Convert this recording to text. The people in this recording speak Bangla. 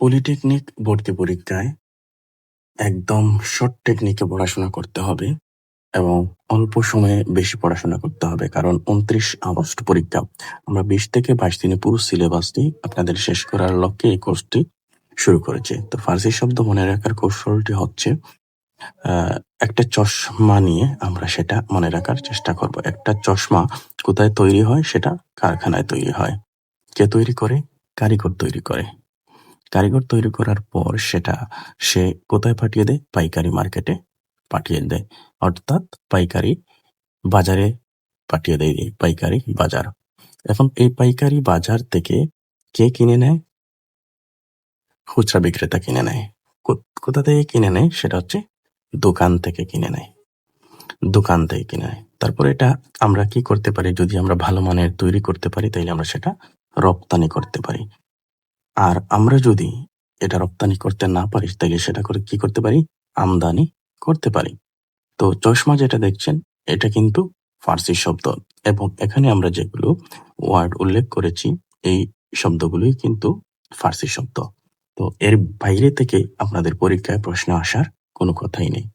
পলিটেকনিক ভর্তি পরীক্ষায় একদম শর্ট টেকনিকে পড়াশোনা করতে হবে এবং অল্প সময়ে বেশি পড়াশোনা করতে হবে। কারণ উনত্রিশ আগস্ট পরীক্ষা। আমরা বিশ থেকে বাইশ দিনে পুরো সিলেবাসটি আপনাদের শেষ করার লক্ষ্যে এই কোর্সটি শুরু করেছে। তো ফার্সি শব্দ মনে রাখার কৌশলটি হচ্ছে একটা চশমা নিয়ে আমরা সেটা মনে রাখার চেষ্টা করব। একটা চশমা কোথায় তৈরি হয় সেটা কারখানায় তৈরি হয়। কে তৈরি করে? কারিগর তৈরি করে। কারিগর তৈরি করার পর সেটা সে কোথায় পাঠিয়ে দেয়? পাইকারি মার্কেটে পাঠিয়ে দেয়। অর্থাৎ পাইকারি বাজারে পাঠিয়ে দেয় এই পাইকারি বাজার। এখন এই পাইকারি বাজার থেকে কে কিনে নেয়? খুচরা বিক্রেতা কিনে নেয়। কোথা থেকে কিনে নেয়? সেটা হচ্ছে দোকান থেকে কিনে নেয়। দোকান থেকে কিনে নেয়। তারপর এটা আমরা কি করতে পারি? যদি আমরা ভালো মানের তৈরি করতে পারি তাহলে আমরা সেটা রপ্তানি করতে পারি। আর আমরা যদি এটা রপ্তানি করতে না পারি, তাহলে সেটা করে কি করতে পারি? আমদানি করতে পারি। তো চশমা যেটা দেখছেন, এটা কিন্তু ফার্সি শব্দ এবং এখানে আমরা যেগুলো ওয়ার্ড উল্লেখ করেছি, এই শব্দগুলোই কিন্তু ফার্সি শব্দ। তো এর বাইরে থেকে আপনাদের পরীক্ষায় প্রশ্ন আসার কোনো কথাই নেই।